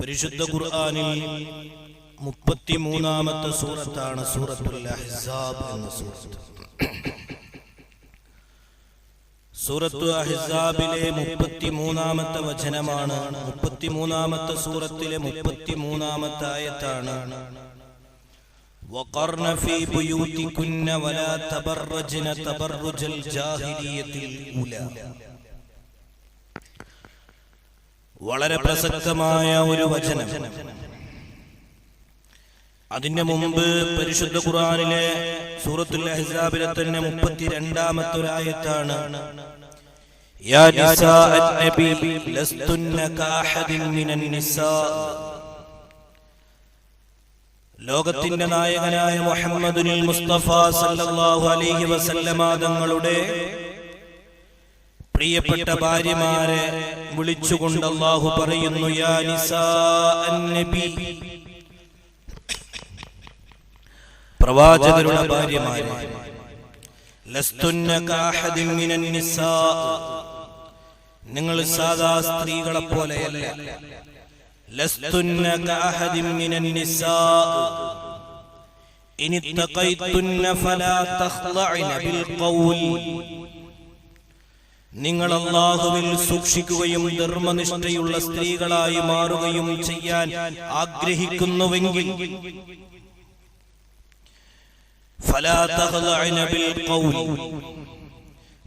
പരിശുദ്ധ ഖുർആനിൽ മുപ്പത്തിമൂന്നാമത്തെ സൂറത്താണ് സൂറത്തുൽ അഹ്സാബ് എന്ന സൂറത്ത് സൂറത്തു അഹ്സാബിലെ മുപ്പത്തിമൂന്നാമത്തെ വചനമാണ് മുപ്പത്തിമൂന്നാമത്തെ സൂറത്തിലെ മുപ്പത്തിമൂന്നാമത്തെ ആയത്താണ് وقرن في بيوتكن ولا تبرجن تبرج الجاهلية الأولى വളരെ പ്രസക്തമായ ഒരു വചനം. അതിന്റെ മുമ്പ് പരിശുദ്ധ ഖുറാനിലെ സൂറത്തുൽ അഹ്സാബിലെ തന്നെ മുപ്പത്തിരണ്ടാമത്തെ ഒരു ആയത്താണ് യാ നിസാ അൻ-നബി ലസ്തുന്ന കാഹദിൻ നിസാ. ലോകത്തിന്റെ നായകനായ മുഹമ്മദുൽ മുസ്തഫ സല്ലല്ലാഹു അലൈഹി വസല്ലമ തങ്ങളുടെ പ്രിയപ്പെട്ട ഭാര്യമാരെ വിളിച്ചുകൊണ്ട് അള്ളാഹു പറയുന്നു യാ നിസാ നബി പ്രവാചകരുടെ ഭാര്യമാരെ നിങ്ങൾ സാധാ സ്ത്രീകളെ പോലെയല്ല? ഇനി തഖൈതുന്ന ഫലാ തഖ്ലഅന ബിൽ ഖൗൽ. നിങ്ങൾ അള്ളാഹുവിൽ സൂക്ഷിക്കുകയും ധർമ്മനിഷ്ഠയുള്ള സ്ത്രീകളായി മാറുകയും ചെയ്യാൻ ആഗ്രഹിക്കുന്നുവെങ്കിൽ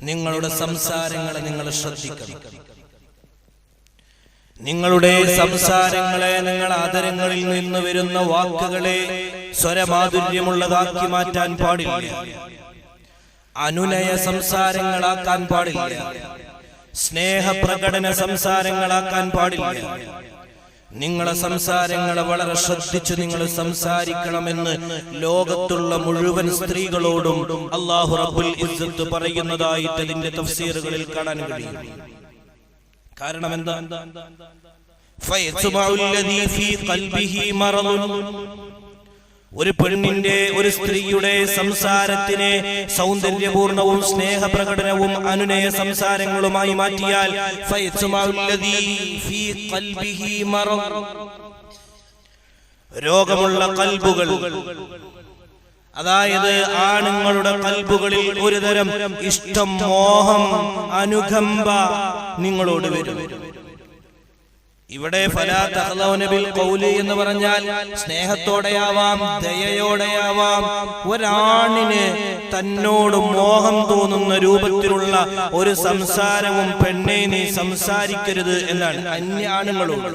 നിങ്ങളുടെ സംസാരങ്ങളെ നിങ്ങൾ ശ്രദ്ധിക്കണം. നിങ്ങളുടെ സംസാരങ്ങളെ നിങ്ങൾ ആദരങ്ങളിൽ നിന്ന് വരുന്ന വാക്കുകളെ സ്വരമാധുര്യമുള്ളതാക്കി മാറ്റാൻ പാടില്ല. അനുനയ സംസാരങ്ങളാക്കാൻ പാടില്ല. സ്നേഹപ്രകടന സംസാരങ്ങളാക്കാൻ പാടില്ല. നിങ്ങളെ സംസാരങ്ങളെ വളരെ ശ്രദ്ധിച്ച് നിങ്ങൾ സംസാരിക്കണമെന്ന് ലോകത്തുള്ള മുഴുവൻ സ്ത്രീകളോടും അള്ളാഹു റബുൽ ഇസ്സത്ത് പറയുന്നതായിട്ട് അതിന്റെ തഫ്സീറുകളിൽ കാണാൻ കഴിയും. കാരണം എന്താ? ഒരു പെണ്ണിന്റെ ഒരു സ്ത്രീയുടെ സംസാരത്തിനെ സൗന്ദര്യപൂർണവും സ്നേഹപ്രകടനവും അനുനയ സംസാരങ്ങളുമായി മാറ്റിയാൽ രോഗമുള്ള കൽബുകൾ. അതായത് ആണുങ്ങളുടെ കൽബുകളിൽ ഒരുതരം ഇഷ്ടം മോഹം അനുകമ്പ നിങ്ങളോട് വരും. ഇവിടെ കൗലി എന്ന് പറഞ്ഞാൽ സ്നേഹത്തോടെയാവാം ദയയോടെയാവാം ഒരാണിന് തന്നോട് മോഹം തോന്നുന്ന രൂപത്തിലുള്ള ഒരു സംസാരവും പെണ്ണെ നീ സംസാരിക്കരുത് എന്നാണ് അന്യ ആണുങ്ങളോട്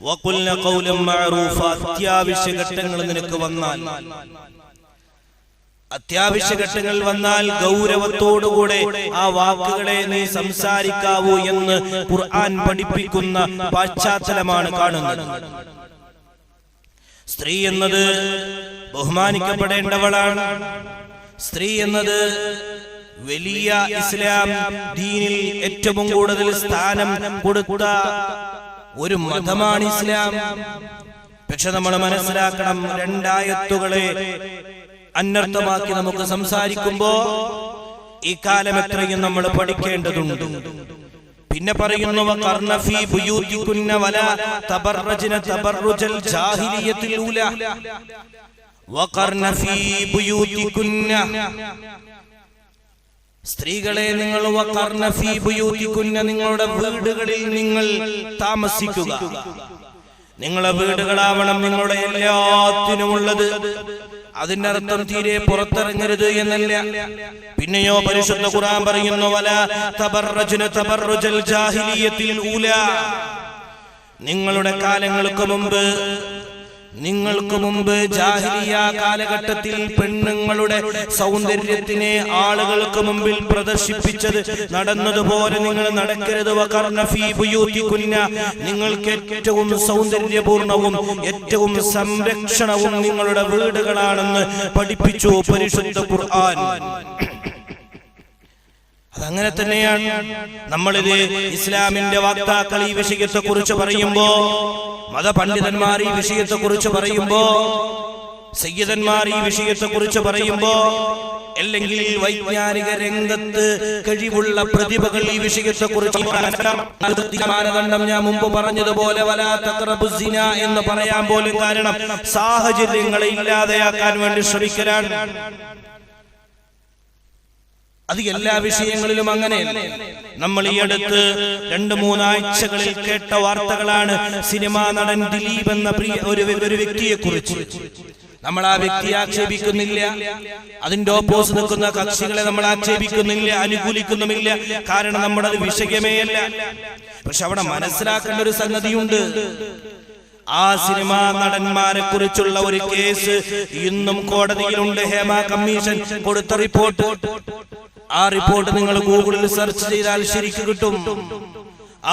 വഖുൽന ഖൗലൻ മഅറൂഫ അത്യാവശ്യ ഘട്ടങ്ങൾ നിനക്ക് വന്നാൽ. അത്യാവശ്യ ഘട്ടങ്ങൾ വന്നാൽ ഗൗരവത്തോടുകൂടെ ആ വാക്കുകളെ നീ സംസാരിക്കാവൂ എന്ന് ഖുർആൻ പഠിപ്പിക്കുന്ന പശ്ചാത്തലമാണ് കാണുന്നത്. സ്ത്രീ എന്നത് ബഹുമാനിക്കപ്പെടേണ്ടവളാണ്. സ്ത്രീ എന്നത് വലിയ ഇസ്ലാം ദീനിൽ ഏറ്റവും കൂടുതൽ സ്ഥാനം കൊടുത്ത ഒരു മതമാണ് ഇസ്ലാം. പക്ഷെ നമ്മൾ മനസ്സിലാക്കണം രണ്ടായത്തുകളെ അനർത്ഥമാക്കി നമുക്ക് സംസാരിക്കുമ്പോ ഈ കാലം എത്രയും നമ്മൾ പഠിക്കേണ്ടതുണ്ട്. പിന്നെ പറയുന്നു വലാ തബറുജൽ ജാഹിലിയത്തിൽ ഊല സ്ത്രീകളെ നിങ്ങൾ നിങ്ങളുടെ വീടുകളിൽ നിങ്ങൾ താമസിക്കുക. നിങ്ങളെ വീടുകളാവണം നിങ്ങളുടെ എല്ലാത്തിനുമുള്ളത്. അതിന്റെ അർത്ഥം തീരെ പുറത്തിറങ്ങരുത് എന്നല്ല. പിന്നെയോ പരിശുദ്ധ ഖുറാൻ പറയുന്നു നിങ്ങളുടെ കാലങ്ങൾക്ക് മുമ്പ് നിങ്ങൾക്ക് മുമ്പ് ജാഹിലിയ കാലഘട്ടത്തിൽ പെണ്ണുങ്ങളുടെ സൗന്ദര്യത്തിനെ ആളുകൾക്ക് മുമ്പിൽ പ്രദർശിപ്പിച്ചത് നടന്നതുപോലെ നിങ്ങൾ നടക്കരുത്. നിങ്ങൾക്ക് ഏറ്റവും സൗന്ദര്യപൂർണവും ഏറ്റവും സംരക്ഷണവും നിങ്ങളുടെ വീടുകളാണെന്ന് പഠിപ്പിച്ചു പരിശുദ്ധ ഖുർആൻ. അതങ്ങനെ തന്നെയാണ്. നമ്മളിത് ഇസ്ലാമിന്റെ വാക്താക്കൾ ഈ വിഷയത്തെ കുറിച്ച് പറയുമ്പോ മതപണ്ഡിതന്മാർ ഈ വിഷയത്തെ കുറിച്ച് പറയുമ്പോ സയ്യിദന്മാർ ഈ വിഷയത്തെ കുറിച്ച് പറയുമ്പോ അല്ലെങ്കിൽ വൈജ്ഞാനിക രംഗത്ത് കഴിവുള്ള പ്രതിഭകൾ ഈ വിഷയത്തെ കുറിച്ച് മാനദണ്ഡം ഞാൻ മുമ്പ് പറഞ്ഞതുപോലെ എന്ന് പറയാൻ പോലും കാരണം സാഹചര്യങ്ങളെ ഇല്ലാതെയാക്കാൻ വേണ്ടി ശ്രമിക്കലാണ്. അത് എല്ലാ വിഷയങ്ങളിലും അങ്ങനെ നമ്മൾ ഈ അടുത്ത് രണ്ട് മൂന്നാഴ്ചകളിൽ കേട്ട വാർത്തകളാണ് സിനിമാ നടൻ ദിലീപ് എന്ന പ്രിയ ഒരു ഒരു വ്യക്തിയെ കുറിച്ച് നമ്മൾ ആ വ്യക്തിയെ ആക്ഷേപിക്കുന്നില്ല. അതിന്റെ ഓപ്പോസ് നിൽക്കുന്ന കക്ഷികളെ നമ്മൾ ആക്ഷേപിക്കുന്നില്ല. അനുകൂലിക്കുന്നുമില്ല. കാരണം നമ്മുടെ അത് വിഷയമേ അല്ല. പക്ഷെ അവിടെ മനസ്സിലാക്കേണ്ട ഒരു സംഗതിയുണ്ട്. ആ സിനിമാ നടന്മാരെ കുറിച്ചുള്ള ഒരു കേസ് ഇന്നും കോടതിയിലുണ്ട്. ഹേമ കമ്മീഷൻ കൊടുത്ത റിപ്പോർട്ട്. ആ റിപ്പോർട്ട് നിങ്ങൾ ഗൂഗിളിൽ സെർച്ച് ചെയ്താൽ ശരിക്കും കിട്ടും.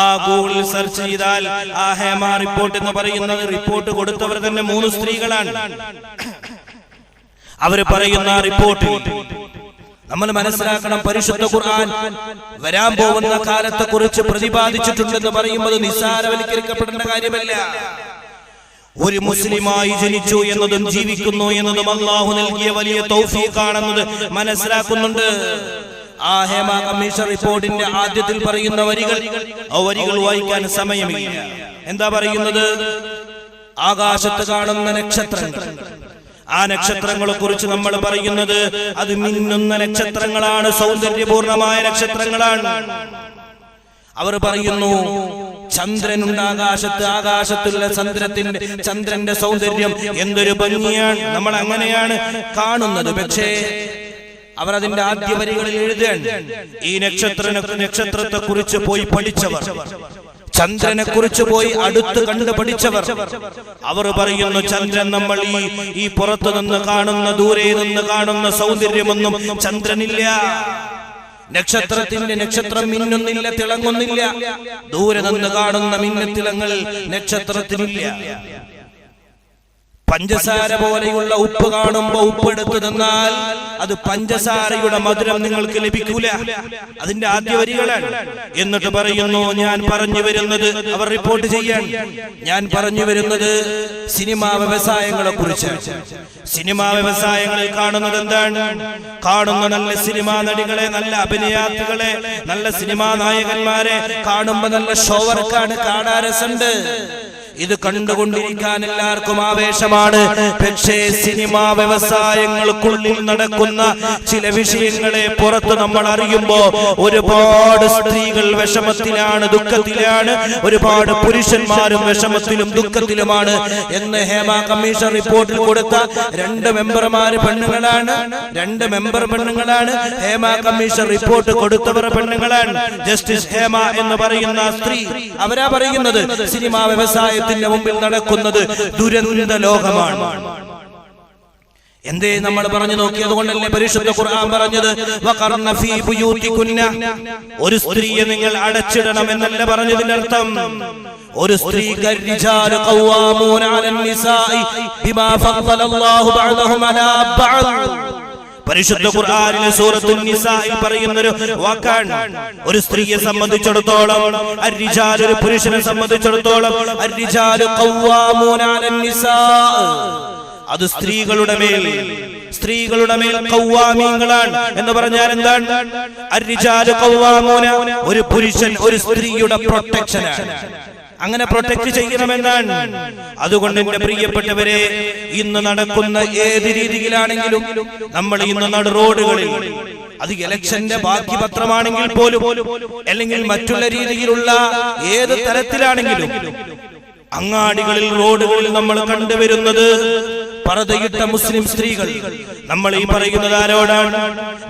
ആ ഗൂഗിളിൽ സെർച്ച് ചെയ്താൽ ആ ഹേമ റിപ്പോർട്ട് എന്ന് പറയുന്നത് റിപ്പോർട്ട് കൊടുത്തവർ തന്നെ മൂന്ന് സ്ത്രീകളാണ്. അവർ പറയുന്ന റിപ്പോർട്ട് നമ്മൾ മനസ്സിലാക്കണം പരിശുദ്ധ ഖുർആൻ വരാൻ പോകുന്ന കാലത്തെ കുറിച്ച് പ്രതിപാദിച്ചിട്ടുണ്ടെന്ന് പറയുമ്പോൾ നിസ്സാരവൽക്കരിക്കപ്പെടേണ്ട കാര്യമല്ല. ഒരു മുസ്ലിമായി ജനിച്ചു എന്നതും ജീവിക്കുന്നു എന്നതും അള്ളാഹു നൽകിയ വലിയ തൗഫീഖാണെന്നത് മനസ്സിലാക്കുന്നുണ്ട്. ആ ഹേമ കമ്മീഷൻ റിപ്പോർട്ടിന്റെ ആദ്യത്തിൽ പറയുന്ന വരികൾ ആ വരികൾ വായിക്കാൻ സമയമില്ല. എന്താ പറയുന്നത്? ആകാശത്ത് കാണുന്ന നക്ഷത്രങ്ങൾ. ആ നക്ഷത്രങ്ങളെ കുറിച്ച് നമ്മൾ പറയുന്നത് അത് മിന്നുന്ന നക്ഷത്രങ്ങളാണ് സൗന്ദര്യപൂർണമായ നക്ഷത്രങ്ങളാണ്. അവർ പറയുന്നു ചന്ദ്രൻ ആകാശത്ത് ആകാശത്തുള്ള ചന്ദ്രത്തിന്റെ ചന്ദ്രന്റെ സൗന്ദര്യം എന്തൊരു ഭംഗിയാണ്. നമ്മൾ അങ്ങനെയാണ് കാണുന്നത്. പക്ഷേ അവർ അതിന്റെ ആദ്യ വരികളിൽ എഴുതേണ്ട ഈ നക്ഷത്ര നക്ഷത്രത്തെ കുറിച്ച് പോയി പഠിച്ചവർ. ചന്ദ്രനെ കുറിച്ച് പോയി അടുത്ത് കണ്ടു പഠിച്ചവർ. അവർ പറയുന്നു ചന്ദ്രൻ നമ്മൾ ഈ ഈ പുറത്തു നിന്ന് കാണുന്ന ദൂരെ നിന്ന് കാണുന്ന സൗന്ദര്യമൊന്നും ചന്ദ്രനില്ല. നക്ഷത്രത്തിന്റെ നക്ഷത്രം മിന്നുന്നില്ല തിളങ്ങുന്നില്ല. ദൂരെ നിന്ന് കാണുന്ന മിന്നത്തിളങ്ങൾ നക്ഷത്രത്തിനില്ല. പഞ്ചസാര പോലെയുള്ള ഉപ്പ് കാണുമ്പോ ഉപ്പെടുത്തു തന്നാൽ അത് പഞ്ചസാരയുടെ മധുരം നിങ്ങൾക്ക് ലഭിക്കൂല. അതിന്റെ ആദ്യ വരികളാണ്. എന്നിട്ട് പറയുന്നു ഞാൻ പറഞ്ഞു വരുന്നത് അവർ റിപ്പോർട്ട് ചെയ്യാൻ ഞാൻ പറഞ്ഞു വരുന്നത് സിനിമാ വ്യവസായങ്ങളെ കുറിച്ച് സിനിമാ വ്യവസായങ്ങളിൽ കാണുന്നത് എന്താണ്? കാണുന്ന നല്ല സിനിമാ നടികളെ നല്ല അഭിനയാർത്ഥികളെ നല്ല സിനിമാ നായകന്മാരെ കാണുമ്പോ നല്ല ഷോവർക്കാണ് കാണാൻ രസമുണ്ട്. ഇത് കണ്ടുകൊണ്ടിരിക്കാൻ എല്ലാവർക്കും ആവേശമാണ്. പക്ഷേ സിനിമാ വ്യവസായങ്ങൾക്കുള്ളിൽ നടക്കുന്ന ചില വിഷയങ്ങളെ പുറത്ത് നമ്മൾ അറിയുമ്പോ ഒരുപാട് സ്ത്രീകൾ വിഷമത്തിലാണ് ദുഃഖത്തിലാണ്. ഒരുപാട് പുരുഷന്മാരും വിഷമത്തിലും ദുഃഖത്തിലുമാണ്. എന്ന് ഹേമ കമ്മീഷൻ റിപ്പോർട്ടിൽ കൊടുത്ത രണ്ട് മെമ്പർമാര് പെണ്ണുങ്ങളാണ്. രണ്ട് മെമ്പർ പെണ്ണുങ്ങളാണ്. ഹേമ കമ്മീഷൻ റിപ്പോർട്ട് കൊടുത്തവർ പെണ്ണുങ്ങളാണ്. ജസ്റ്റിസ് ഹേമ എന്ന് പറയുന്ന സ്ത്രീ. അവരാ പറയുന്നത് സിനിമാ വ്യവസായത്തിന്റെ മുമ്പിൽ നടക്കുന്നത് ദുരന്ത ലോകമാണ്. എന്തേ നമ്മൾ പറഞ്ഞു നോക്കിയത് കൊണ്ടല്ലേ പരിശുദ്ധ ഖുർആൻ പറഞ്ഞത്? ഒരു സ്ത്രീയെ നിങ്ങൾ അടച്ചിടണം എന്നല്ല പറഞ്ഞതിന്റെ അർത്ഥം. ഒരു സ്ത്രീ കരിജാൽ പരിശുദ്ധ ഖുർആനിലെ സൂറത്തുൽ നിസായിൽ പറയുന്ന ഒരു വാക്കാണ്. ഒരു സ്ത്രീയെ സംബന്ധിച്ചിടത്തോളം അരിജാൽ ഒരു പുരുഷനെ സംബന്ധിച്ചിടത്തോളം അരിജാൽ നിസാ. അത് സ്ത്രീകളുടെ മേൽ. സ്ത്രീകളുടെ മേൽ കൗവാമീങ്ങളാണ് എന്ന് പറഞ്ഞാൽ എന്താണ്? അരിജാൽ കൗവാമൂന ഒരു പുരുഷൻ ഒരു സ്ത്രീയുടെ പ്രൊട്ടക്ഷനാണ്. അങ്ങനെ പ്രൊട്ടക്ട് ചെയ്യണമെന്നാണ്. അതുകൊണ്ട് എന്റെ പ്രിയപ്പെട്ടവരെ ഇന്ന് നടക്കുന്ന ഏത് രീതിയിലാണെങ്കിലും നമ്മൾ ഇന്ന് നട റോഡുകളിൽ അത് ഇലക്ഷന്റെ ബാക്കി പത്രമാണെങ്കിൽ പോലും അല്ലെങ്കിൽ മറ്റുള്ള രീതിയിലുള്ള ഏത് തരത്തിലാണെങ്കിലും അങ്ങാടികളിൽ റോഡുകളിൽ നമ്മൾ കണ്ടുവരുന്നത് പറതയിട്ട മുസ്ലിം സ്ത്രീകൾ. നമ്മൾ ഈ പറയുന്നത് ആരോടാണ്?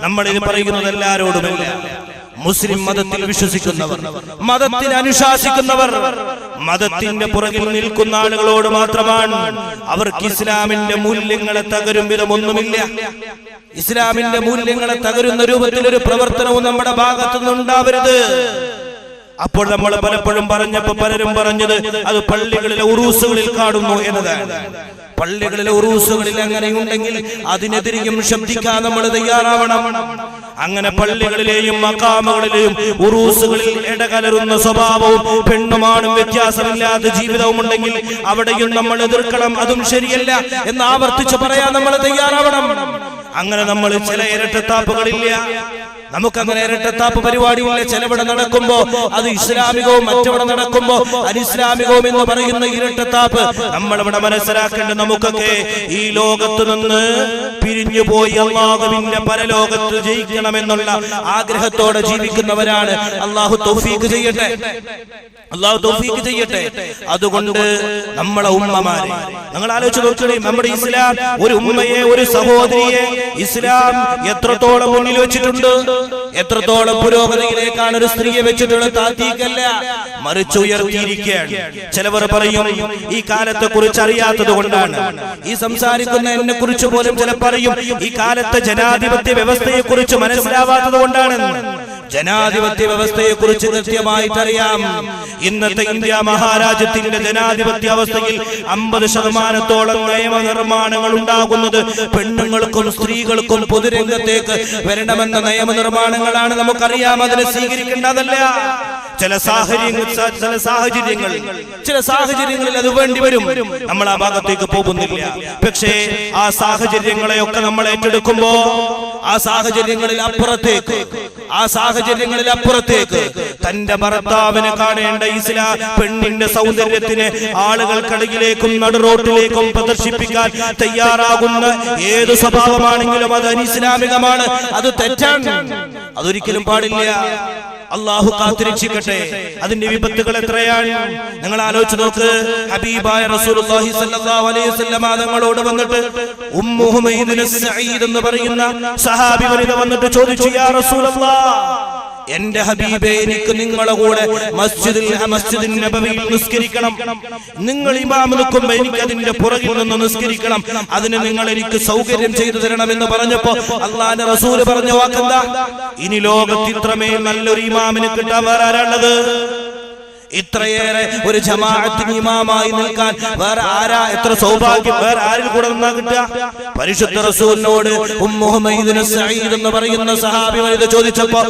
നമ്മൾ ഇത് പറയുന്നത് എല്ലാരോടുമല്ല. മുസ്ലിം മതത്തിൽ വിശ്വസിക്കുന്നവർ മതത്തിൽ അനുശാസിക്കുന്നവർ മതത്തിന്റെ പുറകിൽ നിൽക്കുന്ന ആളുകളോട് മാത്രമാണ് അവർക്ക് ഇസ്ലാമിന്റെ മൂല്യങ്ങളെ തകരും വിധമൊന്നുമില്ല. ഇസ്ലാമിന്റെ മൂല്യങ്ങളെ തകരുന്ന രൂപത്തിൽ ഒരു പ്രവർത്തനവും നമ്മുടെ ഭാഗത്തുനിന്ന് ഉണ്ടാവരുത് അപ്പോൾ നമ്മൾ പലപ്പോഴും പറഞ്ഞപ്പോ പലരും പറഞ്ഞത് അത് പള്ളികളിലെ ഉറൂസുകളിൽ കാണുന്നു എന്നതാണ്. പള്ളികളിലെ ഉറൂസുകളിൽ അങ്ങനെയുണ്ടെങ്കിൽ അതിനെതിരെയും ശബ്ദിക്കാൻ നമ്മൾ തയ്യാറാവണം. അങ്ങനെ പള്ളികളിലെയും മക്കാമകളിലെയും ഉറൂസുകളിൽ ഇടകലരുന്ന സ്വഭാവവും പെണ്ണുമാണും വ്യത്യാസമില്ലാത്ത ജീവിതവും ഉണ്ടെങ്കിൽ അവിടെയും നമ്മൾ എതിർക്കണം അതും ശരിയല്ല എന്ന് ആവർത്തിച്ച് പറയാൻ നമ്മൾ തയ്യാറാവണം. അങ്ങനെ നമ്മൾ ചില ഇരട്ടത്താപ്പുകളില്ല. നമുക്കങ്ങനെ ഇരട്ടത്താപ്പ് പരിപാടിയില്ല ചിലവിടെ നടക്കുമ്പോ അത് ഇസ്ലാമികവും മറ്റവിടെ നടക്കുമ്പോ അനിസ്ലാമികവും എന്ന് പറയുന്ന ഇരട്ടത്താപ്പ് നമ്മളിവിടെ മനസ്സിലാക്കേണ്ട നമുക്കൊക്കെ ഈ ലോകത്ത് നിന്ന് പിരിഞ്ഞു പോയി അള്ളാഹുവിന്റെ പരലോകത്ത് ജയിക്കണമെന്നുള്ള ആഗ്രഹത്തോടെ ജീവിക്കുന്നവരാണ്. അള്ളാഹു തൗഫീഖ് ചെയ്യട്ടെ. അള്ളാഹു തൗഫീഖ് ചെയ്യട്ടെ. അതുകൊണ്ട് നമ്മളെ ഉമ്മമാരെ നിങ്ങൾ ആലോചിച്ച് നോക്കണേ നമ്മുടെ ഇസ്ലാം ഒരു ഉമ്മയെ ഒരു സഹോദരിയെ ഇസ്ലാം എത്രത്തോളം മുന്നിൽ വെച്ചിട്ടുണ്ട്? എത്രത്തോളം പുരോഗതിയിലേക്കാണ് ഒരു സ്ത്രീയെ വെച്ചിട്ടുള്ള താത്തീക്കല്ല മറിച്ച് ഉയർത്തിയിരിക്കുകയാണ്. ചിലവർ പറയും ഈ കാലത്തെ കുറിച്ച് അറിയാത്തത് കൊണ്ടാണ്. ഈ സംസാരിക്കുന്ന എന്നെ കുറിച്ച് പോലും ചില പറയും ഈ കാലത്തെ ജനാധിപത്യ വ്യവസ്ഥയെ കുറിച്ച് മനസ്സിലാവാത്തത് കൊണ്ടാണെന്ന്. ജനാധിപത്യ വ്യവസ്ഥയെ കുറിച്ച് കൃത്യമായിട്ട് അറിയാം ഇന്നത്തെ ഇന്ത്യ മഹാരാജ്യത്തിന്റെ ജനാധിപത്യ അവസ്ഥയിൽ അമ്പത് ശതമാനത്തോളം നിയമനിർമ്മാണങ്ങൾ ഉണ്ടാകുന്നത് പെണ്ണുങ്ങൾക്കും സ്ത്രീകൾക്കും പൊതുരംഗത്തേക്ക് വരണമെന്ന നിയമനിർമ്മാണങ്ങളാണ് നമുക്കറിയാം. അതിനെ സ്വീകരിക്കേണ്ടതല്ല. ചില സാഹചര്യങ്ങൾ ചില സാഹചര്യങ്ങൾ ചില സാഹചര്യങ്ങളിൽ അത് വേണ്ടി വരും. നമ്മൾ ആ ഭാഗത്തേക്ക് പോകുന്നില്ല. പക്ഷേ ആ സാഹചര്യങ്ങളെയൊക്കെ നമ്മൾ ഏറ്റെടുക്കുമ്പോ ആ സാഹചര്യങ്ങളിൽ അപ്പുറത്തേക്ക്. ആ സാഹചര്യങ്ങളിൽ അപ്പുറത്തേക്ക്. തന്റെ ഭർത്താവിനെ കാണേണ്ട ഇസ്ലാം പെണ്ണിന്റെ സൗന്ദര്യത്തിന് ആളുകൾക്കിടയിലേക്കും നടുറോട്ടിലേക്കും പ്രദർശിപ്പിക്കാൻ തയ്യാറാകുന്ന ഏത് സ്വഭാവമാണെങ്കിലും അത് അനിസ്ലാമികമാണ്. അത് തെറ്റാണ്. അതൊരിക്കലും പാടില്ല. അള്ളാഹു കാത്തിരക്ഷിക്കട്ടെ. അതിന്റെ വിപത്തുകൾ എത്രയാണ്? നിങ്ങൾ ആലോചിച്ച് നോക്ക്. ഹബീബായ റസൂലുള്ളാഹി സ്വല്ലല്ലാഹു അലൈഹി തങ്ങളോട് വന്നിട്ട് ഉമ്മു ഹുമൈദിന് സഈദ് എന്ന് പറയുന്ന സഹാബി വനിത വന്നിട്ട് ചോദിച്ചു യാ റസൂലല്ലാഹ് എന്റെ ഹബീബെ എനിക്ക് നിങ്ങളെ കൂടെ മസ്ജിദിൽ മസ്ജിദിൽ നബവിയിൽ നിസ്കരിക്കണം. നിങ്ങൾ ഇമാം നിൽക്കുമ്പോ എനിക്ക് അതിന്റെ പുറകിൽ നിന്ന് നിസ്കരിക്കണം. അതിന് നിങ്ങൾ എനിക്ക് സൗകര്യം ചെയ്തു തരണം എന്ന് പറഞ്ഞപ്പോ അള്ളാന്റെ റസൂൽ പറഞ്ഞ വാക്കെന്താ? ഇനി ലോകത്ത് ഇത്രമേൽ നല്ലൊരു ഇമാമിന് കിട്ടാൻ വേറെ ഇത്രയേറെ ഒരു ജമാഅത്തിന് ഇമാമായി നിൽക്കാൻ വേറെ ആരാ? എത്ര സൗഭാഗ്യം? വേറെ ആരിൽ കൂടെ നിന്നാ കിട്ടുക? പരിശുദ്ധ റസൂലിനോട് സഈദ് എന്ന് പറയുന്ന സഹാബി വനിത ചോദിച്ചപ്പോ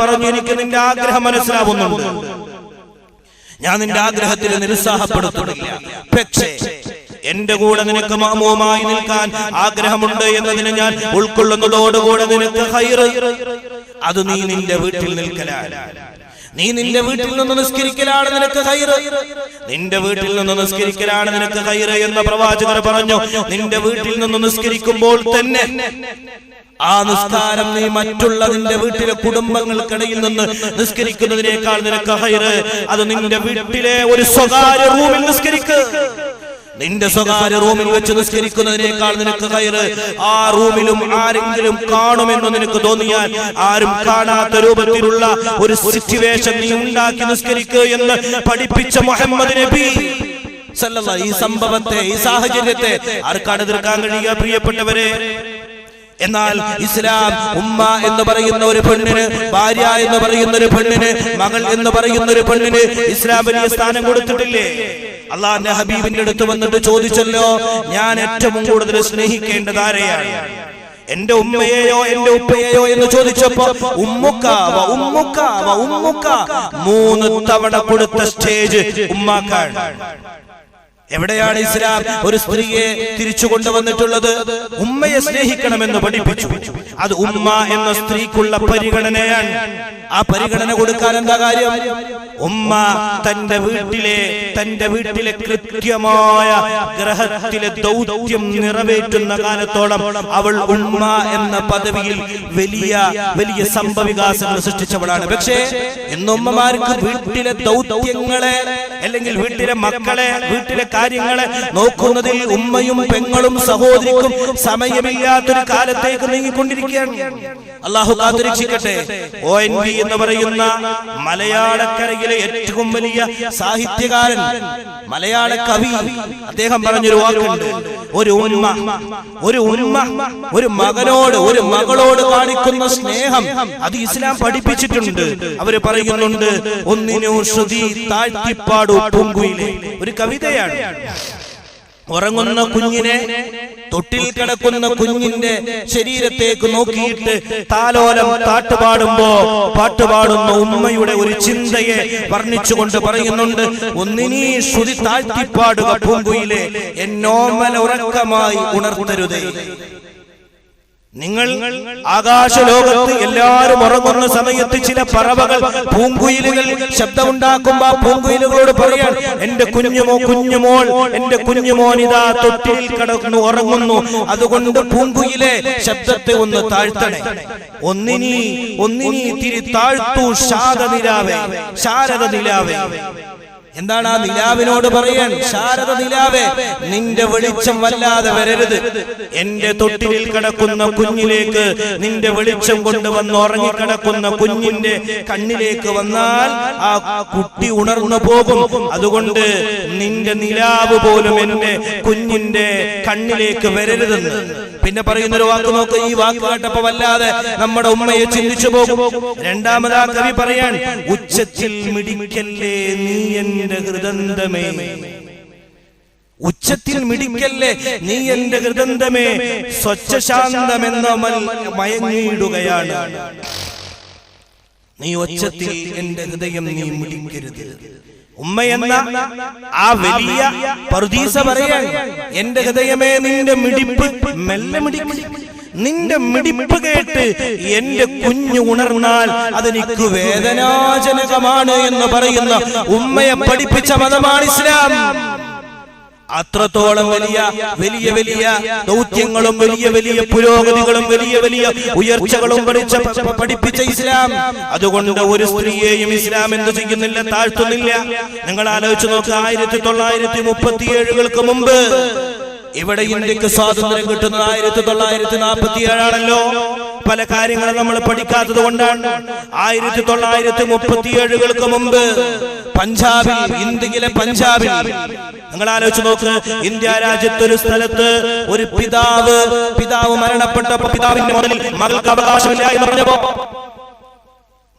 പറഞ്ഞു എനിക്ക് നിന്റെ ആഗ്രഹം മനസ്സിലാവുന്നുണ്ട്. ഞാൻ നിന്റെ ആഗ്രഹത്തിൽ നിരുത്സാഹപ്പെടുത്തുന്നില്ല. പക്ഷേ എന്റെ കൂടെ നിനക്ക് മാമൂമായി നിൽക്കാൻ ആഗ്രഹമുണ്ട് എന്നതിനെ ഞാൻ ഉൾക്കൊള്ളുന്നതോടുകൂടെ നിനക്ക് ഹൈറ്. അത് നീ നിന്റെ വീട്ടിൽ നിൽക്കലാണ്. നീ നിന്റെ വീട്ടിൽ നിന്ന് നിസ്കരിക്കലാണ് നിനക്ക് ഹൈറ് നിന്റെ വീട്ടിൽ നിന്ന് നിസ്കരിക്കലാണ് നിനക്ക് ഹൈറ് എന്ന പ്രവാചകർ പറഞ്ഞു. നിന്റെ വീട്ടിൽ നിന്ന് നിസ്കരിക്കുമ്പോൾ തന്നെ ആ നിസ്കാരം നീ മറ്റുള്ള നിന്റെ വീട്ടിലെ കുടുംബങ്ങൾക്കിടയിൽ നിന്ന് നിസ്കരിക്കുന്നതിനേക്കാൾ നിനക്ക് ഹൈറ് അത് നിന്റെ വീട്ടിലെ ഒരു സ്വകാര്യ റൂമിൽ നിസ്കരിക്ക്. നിന്റെ സ്വകാര്യ റൂമിൽ വെച്ച് നിസ്കരിക്കുന്നതിനേക്കാൾ നിനക്ക് കയറ് ആ റൂമിലും ആരെങ്കിലും കാണുമെന്ന് നിനക്ക് തോന്നിയാൽ ആരും കാണാത്ത രൂപത്തിലുള്ള ഒരു സിറ്റുവേഷൻ നീ ഉണ്ടാക്കി നിസ്കരിക്കുക എന്ന് പഠിപ്പിച്ച മുഹമ്മദ് നബി ഈ സംഭവത്തെ ഈ സാഹചര്യത്തെ ആർക്കാണ് എതിർക്കാൻ കഴിയുക പ്രിയപ്പെട്ടവരെ? എന്നാൽ ഇസ്ലാം ഉമ്മ എന്ന് പറയുന്ന ഒരു പെണ്ണിന് ഭാര്യ എന്ന് പറയുന്ന ഒരു പെണ്ണിന് മകൾ എന്ന് പറയുന്ന ഒരു പെണ്ണിന് ഇസ്ലാം വലിയ സ്ഥാനം കൊടുത്തിട്ടില്ലേ? അള്ളാന്റെ ഹബീബിന്റെ അടുത്ത് വന്നിട്ട് ചോദിച്ചല്ലോ ഞാൻ ഏറ്റവും കൂടുതൽ സ്നേഹിക്കേണ്ടത് ആരെയാണ്? എന്റെ ഉമ്മയെയോ എന്റെ ഉപ്പയെയോ എന്ന് ചോദിച്ചപ്പോ ഉമ്മുക്ക ഉമ്മുക്ക ഉമ്മുക്ക മൂന്ന് തവണ കൊടുത്ത സ്റ്റേജ് ഉമ്മാക്കാണ്. എവിടെയാണ് ഇസ്ലാം ഒരു സ്ത്രീയെ തിരിച്ചു കൊണ്ടുവന്നിട്ടുള്ളത്? ഉമ്മയെ സ്നേഹിക്കണമെന്ന് പഠിപ്പിച്ചു. അത് ഉമ്മ എന്ന സ്ത്രീക്കുള്ള പരിഗണനയാണ്. ആ പരിഗണന കൊടുക്കാൻ എന്താ കാര്യം? ഉമ്മ തന്റെ വീട്ടിലെ തന്റെ വീട്ടിലെ കൃത്യമായ ഗ്രഹത്തിലെ ദൗത്യം നിറവേറ്റുന്ന കാലത്തോളം അവൾ ഉമ്മ എന്ന പദവിയിൽ വലിയ വലിയ സംഭവികാസങ്ങൾ സൃഷ്ടിച്ചവളാണ്. പക്ഷേ ഇന്നുമ്മമാർക്ക് വീട്ടിലെ ദൗത്യങ്ങളെ അല്ലെങ്കിൽ വീട്ടിലെ മക്കളെ വീട്ടിലെ കാര്യങ്ങളെ നോക്കുന്നതിൽ ഉമ്മയും പെങ്ങളും സഹോദരിക്കും സമയമില്ലാത്തൊരു കാലത്തേക്ക് നീങ്ങിക്കൊണ്ടിരിക്കുകയാണ്. അള്ളാഹു കാത്തുരക്ഷിക്കട്ടെ ഒ എൻ വി എന്ന് പറയുന്ന മലയാളക്കരയിലെ ഏറ്റവും വലിയ സാഹിത്യകാരൻ മലയാള കവി അദ്ദേഹം പറഞ്ഞൊരു വാക്കുണ്ട്. ഒരു ഉമ്മ ഒരു ഉമ്മ ഒരു മകനോട് ഒരു മകളോട് കാണിക്കുന്ന സ്നേഹം അത് ഇസ്ലാം പഠിപ്പിച്ചിട്ടുണ്ട്. അവർ പറയുന്നുണ്ട് ഒന്നിനു ശ്രുതി താഴ്ത്തിപ്പാടു പൂങ്കുയിലെ ഒരു കവിതയാണ്. ഉറങ്ങുന്ന കുഞ്ഞിനെ തൊട്ടിൽ കിടക്കുന്ന കുഞ്ഞിന്റെ ശരീരത്തേക്ക് നോക്കിയിട്ട് താലോലം പാട്ടുപാടുമ്പോ പാട്ടുപാടുന്ന ഉമ്മയുടെ ഒരു ചിന്തയെ വർണിച്ചുകൊണ്ട് പറയുന്നുണ്ട്. ഒന്നിനീ ശ്രുതി താഴ്ത്തിപ്പാടുക പൂങ്കുയിലെ എന്നോമല ഉറക്കമായി ഉണർത്തരുതേ. നിങ്ങൾ ആകാശലോകത്ത് എല്ലാവരും ഉറങ്ങുന്ന സമയത്ത് ചില പറവകൾ പൂങ്കുയിലുകൾ ശബ്ദമുണ്ടാക്കുമ്പോ പൂങ്കുയിലുകളോട് പറയാൻ എന്റെ കുഞ്ഞുമോ കുഞ്ഞുമോൾ എന്റെ കുഞ്ഞുമോൻ ഇതാ തൊട്ടിൽ കിടക്കുന്നു ഉറങ്ങുന്നു. അതുകൊണ്ട് പൂങ്കുയിലെ ശബ്ദത്തെ ഒന്ന് താഴ്ത്തണേ. ഒന്നിനി ഒന്നിനി തിരി താഴ്ത്തു ശാരദ നിലാവേ ശാരദ നിലാവേ എന്താണ് ആ നിലാവിനോട് പറയാൻ? ശാരദ നിലാവേ നിന്റെ വെളിച്ചം വല്ലാതെ വരരുത്. എന്റെ തൊട്ടിലിൽ കിടക്കുന്ന കുഞ്ഞിലേക്ക് നിന്റെ വെളിച്ചം കൊണ്ടുവന്ന് ഉറങ്ങിക്കിടക്കുന്ന കുഞ്ഞിന്റെ കണ്ണിലേക്ക് വന്നാൽ ആ കുട്ടി ഉണർന്നു പോകും. അതുകൊണ്ട് നിന്റെ നിലാവ് പോലും എന്റെ കുഞ്ഞിന്റെ കണ്ണിലേക്ക് വരരുതെന്ന്. പിന്നെ പറയുന്ന ഒരു വാക്ക് നോക്ക് ഈ വാക്ക് കേട്ടപ്പോ വല്ലാതെ നമ്മുടെ ഉമ്മയെ ചിന്തിച്ചു പോകും. രണ്ടാമതാ കവി പറയാൻ ഉച്ചത്തിൽ മിടിക്കല്ലേ നീ എന്റെ ഹൃദന്തമേ? ഉച്ചത്തിൽ മിടിക്കല്ലേ നീ എന്റെ ഹൃദന്തമേ? സ്വച്ഛശാന്തമെന്ന മയങ്ങിയിടുകയാണ്. നീ ഒച്ചത്തിൽ എന്റെ ഹൃദയം നീ മിടിക്കരുത്. ഉമ്മ എന്ന ആ വലിയ പർദീസ പറയാൻ എന്റെ ഹൃദയമേ നിന്റെ മിടിപ്പ് മെല്ലെ മിടിപ്പ് നിന്റെ മിടിപ്പ് കേട്ട് എന്റെ കുഞ്ഞു ഉണർന്നാൽ അതെനിക്ക് വേദനാജനകമാണ് എന്ന് പറയുന്ന ഉമ്മയെ പഠിപ്പിച്ച മതമാണ് ഇസ്ലാം. അത്രത്തോളം വലിയ വലിയ വലിയ ദൗത്യങ്ങളും വലിയ വലിയ പുരോഗതികളും വലിയ വലിയ ഉയർച്ചകളും പഠിച്ച പഠിപ്പിച്ച ഇസ്ലാം. അതുകൊണ്ട് ഒരു സ്ത്രീയെയും ഇസ്ലാം എന്ത് ചെയ്യുന്നില്ല താഴ്ത്തുന്നില്ല. നിങ്ങൾ ആലോചിച്ച് നോക്കുക ആയിരത്തി തൊള്ളായിരത്തി മുപ്പത്തി ഏഴുകൾക്ക് മുമ്പ് ഇവിടെ ഇന്ത്യയ്ക്ക് സ്വാതന്ത്ര്യം കിട്ടുന്നത് ആയിരത്തി തൊള്ളായിരത്തി നാൽപ്പത്തി ഏഴാണല്ലോ പല കാര്യങ്ങളും നമ്മൾ പഠിക്കാത്തത് കൊണ്ടാണ് ആയിരത്തി തൊള്ളായിരത്തി മുപ്പത്തി ഏഴുകൾക്ക് മുമ്പ് പഞ്ചാബിൽ ഇന്ത്യയിലെ പഞ്ചാബിൽ. നിങ്ങൾ ആലോചിച്ച് നോക്ക് ഇന്ത്യ രാജ്യത്ത് ഒരു സ്ഥലത്ത് ഒരു പിതാവ് പിതാവ് മരണപ്പെട്ടപ്പോ പിതാവിന്റെ മുതലിൽ മകൾക്ക് അവകാശമില്ല എന്ന് പറഞ്ഞപ്പോ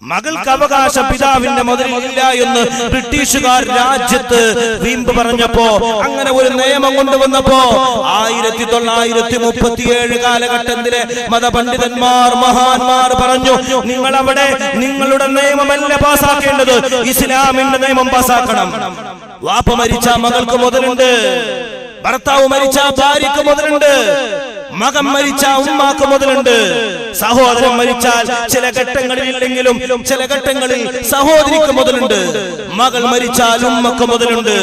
മകൾക്ക് അവകാശ പിതാവിന്റെ മുതലില്ല എന്ന് ബ്രിട്ടീഷുകാർ രാജ്യത്ത് വീമ്പ് പറഞ്ഞപ്പോ അങ്ങനെ ഒരു നിയമം കൊണ്ടുവന്നപ്പോ ആയിരത്തി തൊള്ളായിരത്തി മുപ്പത്തിയേഴ് കാലഘട്ടത്തിലെ മതപണ്ഡിതന്മാർ മഹാന്മാർ പറഞ്ഞു നിങ്ങൾ അവിടെ നിങ്ങളുടെ നിയമമല്ല പാസാക്കേണ്ടത്. ഇസ്ലാമിന്റെ നിയമം പാസാക്കണം. വാപ്പ മരിച്ച മകൾക്ക് മുതലുണ്ട്. ഭർത്താവ് മരിച്ച ഭാര്യക്ക് മുതലുണ്ട്. മകൻ മരിച്ച ഉമ്മാക്ക് മുതലുണ്ട്. സഹോദരൻ മരിച്ചാൽ ചില ഘട്ടങ്ങളിൽ ഇല്ലെങ്കിലും ചില ഘട്ടങ്ങളിൽ സഹോദരിക്ക് മുതലുണ്ട്. മകൾ മരിച്ചാൽ ഉമ്മക്ക് മുതലുണ്ട്.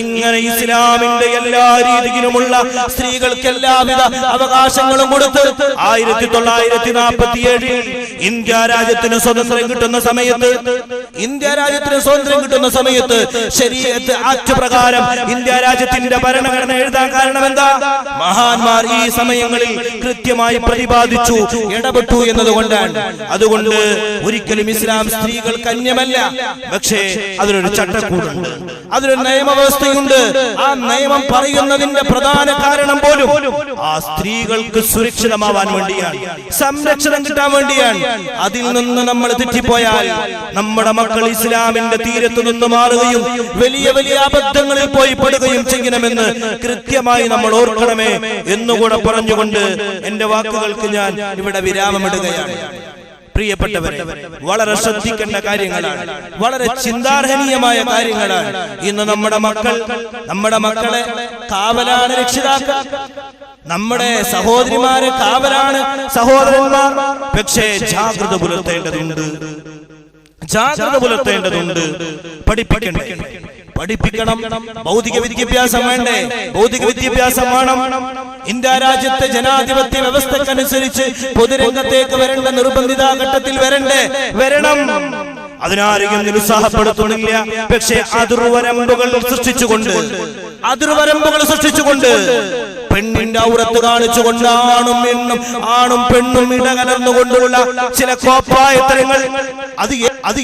ഇങ്ങനെ ഇസ്ലാമിന്റെ എല്ലാ രീതിയിലുമുള്ള സ്ത്രീകൾക്ക് എല്ലാവിധ അവകാശങ്ങളും കൊടുത്ത് ആയിരത്തി തൊള്ളായിരത്തി നാൽപ്പത്തി ഏഴിൽ ഇന്ത്യ രാജ്യത്തിന് സ്വതന്ത്രം കിട്ടുന്ന സമയത്ത് ഇന്ത്യ രാജ്യത്തിന് സ്വാതന്ത്ര്യം കിട്ടുന്ന സമയത്ത് ശരീരത്ത് ആക്ട് പ്രകാരം ഇന്ത്യ രാജ്യത്തിന്റെ ഭരണഘടന എഴുതാൻ കാരണം എന്താ? മഹാന്മാർ ഈ സമയങ്ങളിൽ കൃത്യമായി പ്രതിപാദിച്ചു ഇടപെട്ടു എന്നതുകൊണ്ടാണ്. അതുകൊണ്ട് ഒരിക്കലും ഇസ്ലാം സ്ത്രീകൾ കന്യമല്ല. പക്ഷേ അതിനൊരു ചട്ടക്കൂടുണ്ട്. അതിനൊരു നിയമവ്യവസ്ഥയുണ്ട്. ആ നിയമം പറയുന്നതിന്റെ പ്രധാന കാരണം പോലും ആ സ്ത്രീകൾക്ക് സുരക്ഷിതമാവാൻ വേണ്ടിയാണ്. സംരക്ഷണം കിട്ടാൻ വേണ്ടിയാണ്. അതിൽ നിന്ന് നമ്മൾ തെറ്റിപ്പോയാൽ നമ്മുടെ മക്കൾ ഇസ്ലാമിന്റെ തീരത്തു നിന്ന് മാറുകയും വലിയ വലിയ അബദ്ധങ്ങളിൽ പോയി പെടുകയും ചെയ്യണമെന്ന് കൃത്യമായി നമ്മൾ ഓർക്കണമേ എന്നുകൂടെ പറഞ്ഞുകൊണ്ട് എന്റെ വാക്കുകൾക്ക് ഞാൻ ഇവിടെ വിരാമമിടുകയാണ്. പ്രിയപ്പെട്ടവരെ വളരെ ശ്രദ്ധിക്കേണ്ട കാര്യങ്ങളാണ് വളരെ ചിന്താർഹനീയമായ കാര്യങ്ങളാണ്. ഇന്ന് നമ്മുടെ മക്കൾ നമ്മുടെ മക്കളെ കാവലാണ് രക്ഷിതാക്കൾ. നമ്മുടെ സഹോദരിമാരെ കാവലാണ് സഹോദരന്മാർ. പക്ഷേ ജാഗ്രത പുലർത്തേണ്ടതുണ്ട്. ജാഗ്രത പുലർത്തേണ്ടതുണ്ട്. പഠിപ്പിക്കണ്ടേ? പഠിപ്പിക്കണം. ഭൗതിക വിദ്യാഭ്യാസം വേണ്ടേ? ഭൗതിക വിദ്യാഭ്യാസം വേണം. ഇന്ത്യ രാജ്യത്തെ ജനാധിപത്യ വ്യവസ്ഥക്കനുസരിച്ച് പൊതുരംഗത്തേക്ക് വരേണ്ട നിർബന്ധിത ഘട്ടത്തിൽ വരണ്ടേ? വരണം. അതിനാരെയും നിരുത്സാഹപ്പെടുത്തുന്നില്ല. പക്ഷേ അതിർവരമ്പുകൾ സൃഷ്ടിച്ചുകൊണ്ട് അതിർവരമ്പുകൾ സൃഷ്ടിച്ചുകൊണ്ട് പെണ്ണിന്റെ ഔറത്ത് കാണിച്ചുകൊണ്ട് ആണും പെണ്ണും ആണും പെണ്ണും ഇടകലർന്നുകൊണ്ടുള്ള ചില കോപ്പായത്തരങ്ങൾ. അത് അത്